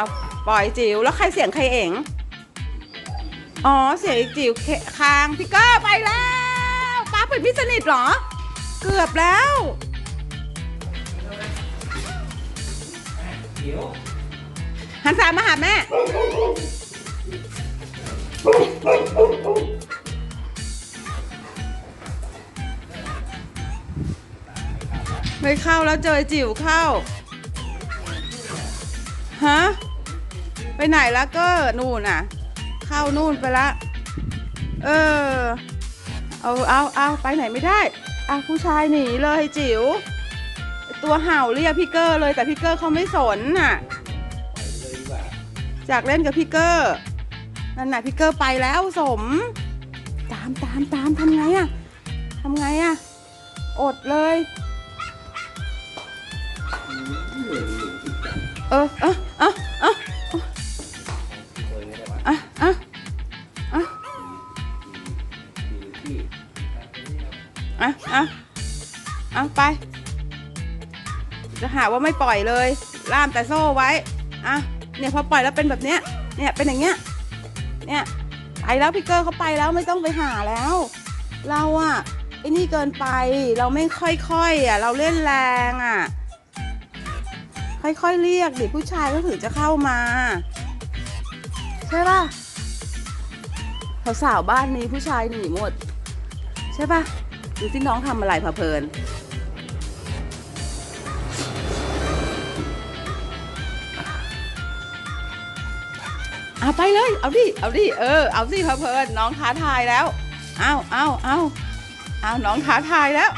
าปล่อยจิ๋วแล้วใครเสียงใครเอ๋งอ๋อเสียงจิ๋วคางพี่กอร์ไปแล้วป้าเป็นพี่สนิทเหรอ เกือบแล้วจิ๋วหันสามมาหาแม่ไม่เข้าแล้วเจอจิ๋วเข้า ฮะ ไปไหนละเกอร์นู่นน่ะ เข้านู่นไปละ เออ เอาเอาเอาไปไหนไม่ได้เอาผู้ชายหนีเลยจิ๋ว ตัวเห่าเรียกพี่เกอร์เลยแต่พี่เกอร์เขาไม่สนน่ะจากเล่นกับพี่เกอร์นั่นน่ะพี่เกอร์ไปแล้วสม ตามตามตามทำไงอะทำไงอะอดเลย เออเออเออ จะหาว่าไม่ปล่อยเลย ล่ามแต่โซ่ไว้ อะ เนี่ยพอปล่อยแล้วเป็นแบบเนี้ย เนี่ยเป็นอย่างเงี้ย เนี่ยไปแล้วพี่เกอร์เขาไปแล้วไม่ต้องไปหาแล้ว เราอะไอ้นี่เกินไป เราไม่ค่อยๆอะเราเล่นแรงอะค่อยๆเรียกเดิผู้ชายก็ถึงจะเข้ามา ใช่ป่ะสาวๆบ้านนี้ผู้ชายหนีหมด ใช่ป่ะดูที่น้องทำอะไรพะเพลิน เอาไปเลย เอาดิ เอาดิ เออ เอาสิพะเพลินน้องท้าทายแล้ว เอาเอาเอาเอาน้องท้าทายแล้ว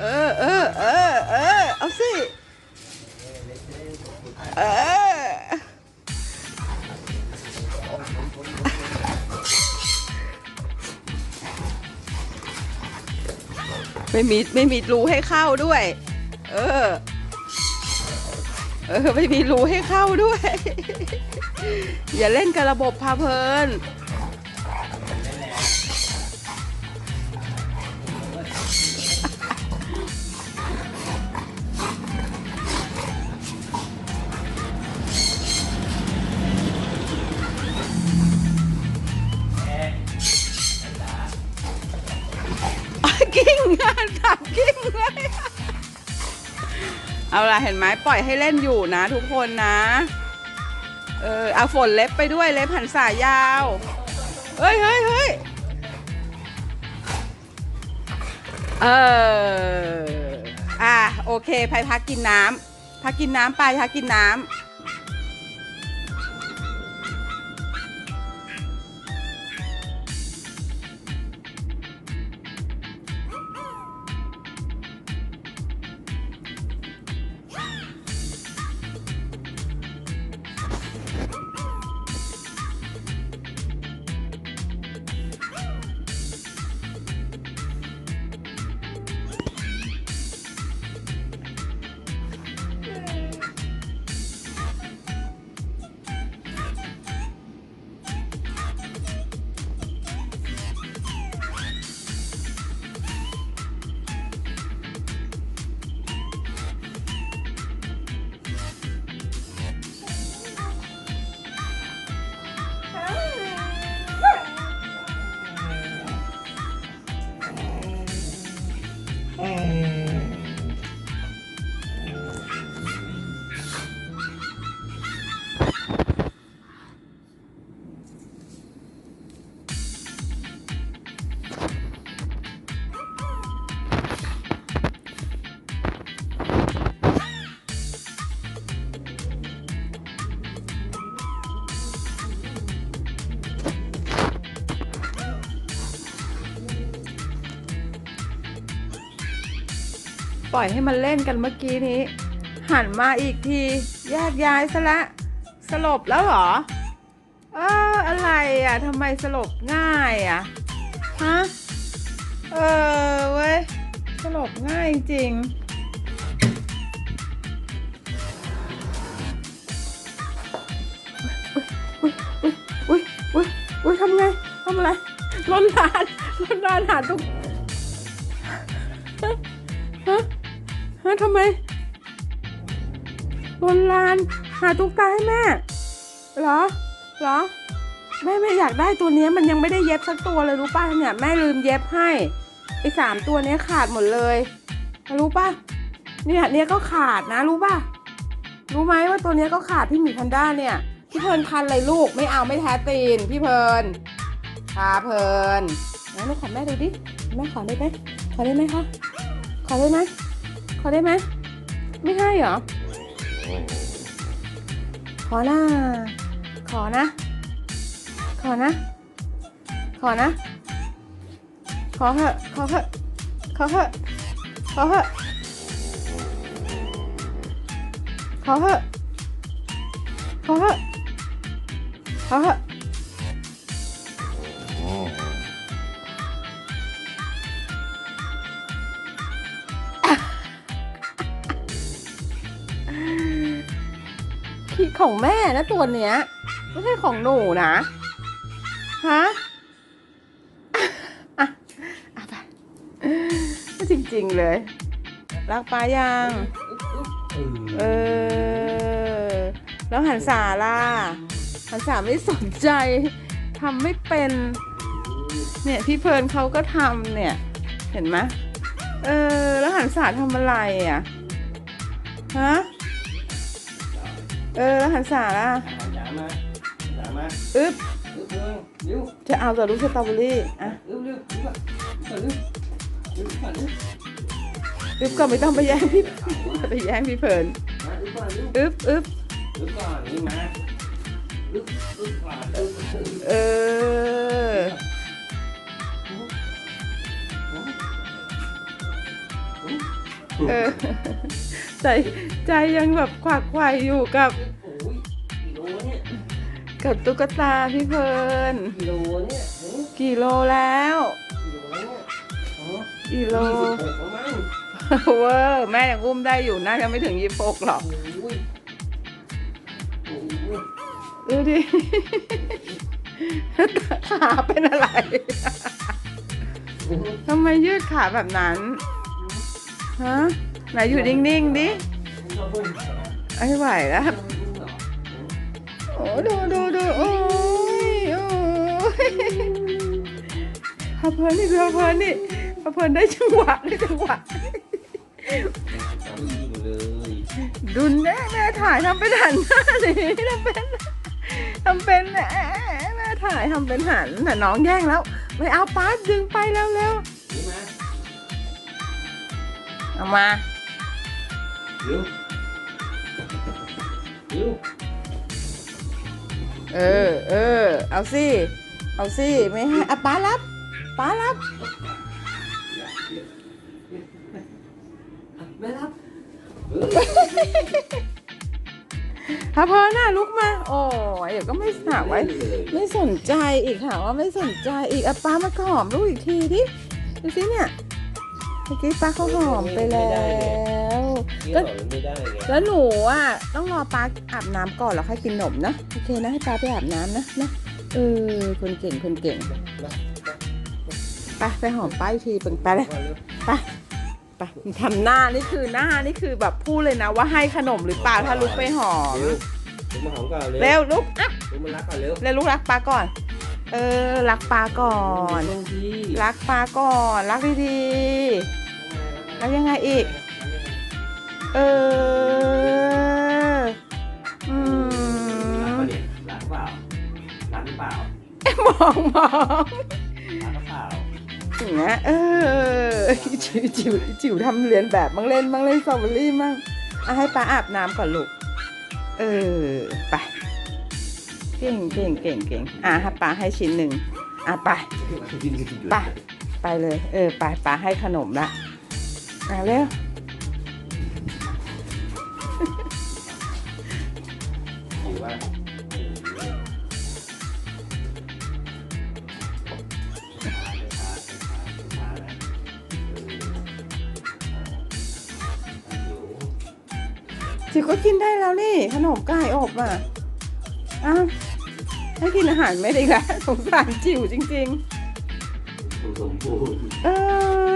เออเออเออเออเอาสิ เออ ไม่มีไม่มีรูให้เข้าด้วย เออ เออไม่มีรูให้เข้าด้วย อย่าเล่นกับระบบพาเพลิน เอาล่ะเห็นไหมปล่อยให้เล่นอยู่นะ ทุกคนนะ เออเอาฝนเล็บไปด้วยเล็บหันสายยาวเฮ้ยเฮ้ยเฮ้ยเอออะโอเคไปพักกินน้ำพักกินน้ำไปพักกินน้ำ ปล่อยให้มันเล่นกันเมื่อกี้นี้ หันมาอีกทีแยกย้ายซะละสลบแล้วเหรอ เอออะไรอะทำไมสลบง่ายอะฮะเออเว้ยสลบง่ายจริงอุ้ยอุ้ยอุ้ยอุ้ยทำไงทำอะไรลนลานลนลานหาตุ๊ก ฮะทำไมลนลานหาตุ๊กตาให้แม่เหรอเหรอแม่ไม่อยากได้ตัวนี้มันยังไม่ได้เย็บสักตัวเลยรู้ป่ะเนี่ยแม่ลืมเย็บให้ไอ้สามตัวนี้ขาดหมดเลยรู้ป่ะเนี่ยเนี่ยก็ขาดนะรู้ป่ะรู้ไหมว่าตัวนี้ก็ขาดพี่หมีแพนด้าเนี่ยพี่เพลิร์นคันเลยลูกไม่เอาไม่แท้ตีนพี่เพลิร์นพาเพลิร์นไหนลูกขอแม่ดูดิแม่ขอได้ไหมขอได้ไหมคะขอได้ไหม ขอได้ไหมไม่ให้เหรอ ขอหน้า ขอนะ ขอนะ ขอนะ ขอเถอะขอเถอะขอเถอะขอเถอะขอเถอะขอเถอะขอเถอะ ของแม่นะตัวเนี้ย ไม่ใช่ของหนูนะฮะอะอะไปจริง ๆ เลยรักป้ายังเออแล้วหันสาล่ะหันสาไม่สนใจทำไม่เป็น เนี่ยพี่เพลิร์นเขาก็ทำเนี่ย เห็นไหมเออ แล้วหันสาทำอะไรอะฮะ เออแล้วหันสาล่ะจ๋ามาจ๋ามาอึ๊บอึ๊บเร็วเร็วจะเอาแต่ลูกสตรอเบอรี่อะเร็วเร็วเร็วเร็วเร็วเร็วเร็วอึ๊บก็ไม่ต้องไปแย่งพี่ไปแย่งพี่เพลิร์นมาอึ๊บก่อนเร็วอึ๊บอึ๊บอึ๊บก่อนนี่มาอึ๊บอึ๊บก่อนอึ๊บอึ๊บเออเออใจ ใจยังแบบขวักไขว่อยู่กับโอ้ยกิโลเนี่ยกับตุ๊กตาพี่เพลิร์นกิโลเนี่ยกี่โลแล้วกิโลเนี่ยอ๋อกี่โลยี่สิบหกแล้วมั้งเวอร์แม่ยังอุ้มได้อยู่น่าจะไม่ถึงยี่สิบหกหรอก โอ้ยโอ้ยดูดิ ขาเป็นอะไร โอ้ย ทำไมยืดขาแบบนั้น ฮะ ไหนอยู่นิ่งๆดิ ชอบเพิ่มไอ้ไหวแล้วโอ้ดูดูดูโอ้ยโอ้ยพาเพลินนี่พาเพลินนี่พาเพลินได้จังหวะได้จังหวะจำยิ่งเลยดุนแม่แม่ถ่ายทำเป็นหันหน้าสิทำเป็นทำเป็นแหมแม่ถ่ายทำเป็นหันแต่น้องแย่งแล้วไม่เอาป้าดึงไปแล้วเร็วนี่มาเอามาเร็วเร็ว เออ เออ เอาสิ เอาสิ ไม่ให้อะป้ารับป้ารับแม่รับพาเพลินน่ะลุกมา โอ้ยเดี๋ยวก็ไม่ถามไว้ ไม่สนใจอีกค่ะว่าไม่สนใจอีกอะป้ามาหอมลูกอีกทีดิ ดูสิเนี่ย เมื่อกี้ป้าเขาหอมไปแล้วเกี่ยวไม่ได้ไงแล้วหนูอะต้องรอป้าอาบน้ำก่อนแล้วค่อยกินนมนะโอเคนะให้ป้าไปอาบน้ำนะนะเออคนเก่งคนเก่งไปไปหอมป้าอีกทีเป็นไปเลย ไปไปทำหน้านี่คือหน้านี่คือแบบพูดเลยนะว่าให้ขนมหรือเปล่าถ้าลุกไปหอมเร็วลุกมาหอมก่อนเร็วเร็วลุกอะลุกมารักก่อนเร็วเร็วลุกรักป้าก่อน เออรักป้าก่อน ลงทีรักป้าก่อน รักดีๆแล้วยังไงอีก เออ อืรักม ปะเนี่ยรักเปล่ารักหรือเปล่ามองมองรักหรือเปล่าอย่างเงี้ยเออ จิ๋วจิ๋วจิ๋วทำเรียนแบบบ้างเล่นบ้างเล่นสตรอเบอรี่มั่งอะให้ป้าอาบน้ำก่อนลูก เออ ไป เก่งเก่งเก่งเก่งอะให้ป้าให้ชิ้นหนึ่งอะไป ไป ไปเลย เออ ไปป้าให้ขนมละอะเร็ว จิ๋วก็กินได้แล้วนี่ขนมไก่อบอะ อ้าวให้กินอาหารไม่ได้ละสงสารจิ๋วจริงสมบูรณ์ๆเออ